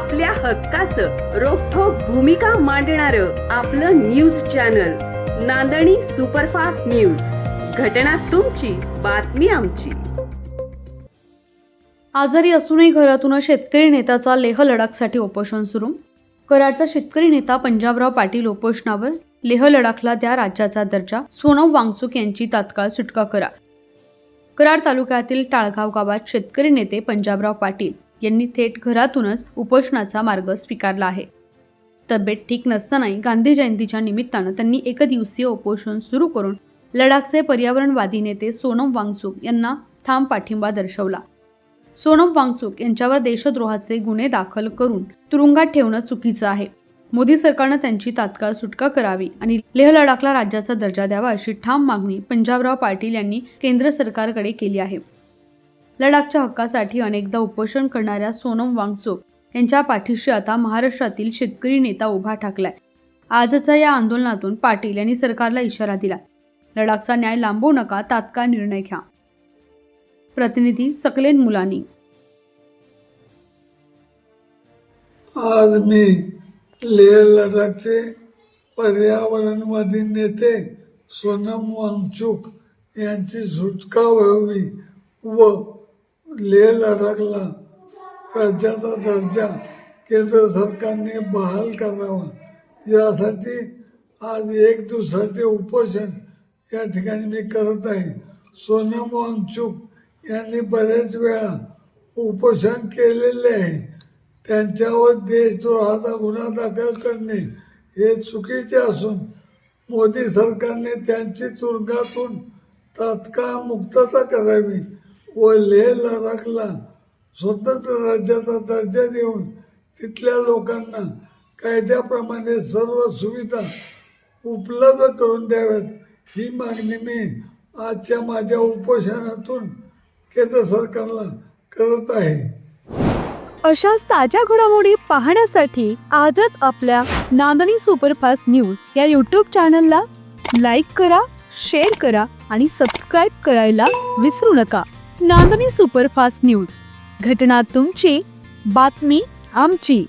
आपल्या हक्काचं रोखोक भूमिका मांडणार आपलं news channel Nandani superfast news. घटना तुमची बातमी आमची. आजारी असूनही घरातून शेतकरी नेत्याचा लेह लडाखसाठी उपोषण सुरू. कराडचा शेतकरी नेता पंजाबराव पाटील उपोषणावर लेह लडाखला द्या राज्याचा दर्जा सोनव वांगचूक यांची तात्काळ सुटका करा कराड तालुक्यातील टाळगाव गावात शेतकरी नेते पंजाबराव पाटील यांनी थेट घरातूनच उपोषणाचा मार्ग स्वीकारला आहे. तब्येत ठीक नसतानाही गांधी जयंतीच्या निमित्तानं त्यांनी एकदिवसीय उपोषण सुरू करून लडाखचे पर्यावरणवादी नेते सोनम वांगचूक यांना ठाम पाठिंबा दर्शवला. सोनम वांगचूक यांच्यावर देशद्रोहाचे गुन्हे दाखल करून तुरुंगात ठेवणं चुकीचं आहे. मोदी सरकारनं त्यांची तात्काळ सुटका करावी आणि लेह लडाखला राज्याचा दर्जा द्यावा अशी ठाम मागणी पंजाबराव पाटील यांनी केंद्र सरकारकडे केली आहे. लडाखच्या हक्कासाठी अनेकदा उपोषण करणाऱ्या सोनम वांगचूक यांच्या पाठीशी आता महाराष्ट्रातील शेतकरी नेता उभा ठाकलाय. आजच्या या आंदोलनातून पाटील यांनी सरकारला इशारा दिला. लडाखचा न्याय लांबवू नका तात्काळ निर्णय घ्या. प्रतिनिधी सकलेन मुलानी. आज मी लेह लडाखचे पर्यावरणवादी नेते सोनम वांगचुक यांची सुटका व्हावी व लेह लडाखला राज्याचा दर्जा केंद्र सरकारने बहाल करावा. यासाठी आज एक दिवसाचे उपोषण या ठिकाणी मी करत आहे. सोनम वांगचूक यांनी बऱ्याच वेळा उपोषण केलेले आहे. त्यांच्यावर देशद्रोहाचा गुन्हा दाखल करणे हे चुकीचे असून मोदी सरकारने त्यांची तुरुंगातून तात्काळ मुक्तता करावी. व लेह लडाखला स्वतंत्र राज्याचा दर्जा देऊन तिथल्या लोकांना कायद्याप्रमाणे सर्व सुविधा उपलब्ध करून द्याव्यात ही मागणी मी आजच्या माझ्या उपोषणातून केंद्र सरकारला करत आहे. अशाच ताज्या घडामोडी पाहण्यासाठी आजच आपल्या नांदणी सुपरफास्ट न्यूज या यूट्यूब चॅनलला लाईक करा शेअर करा आणि सबस्क्राईब करायला विसरू नका. Nandani superfast news. घटना तुमची बातमी आमची.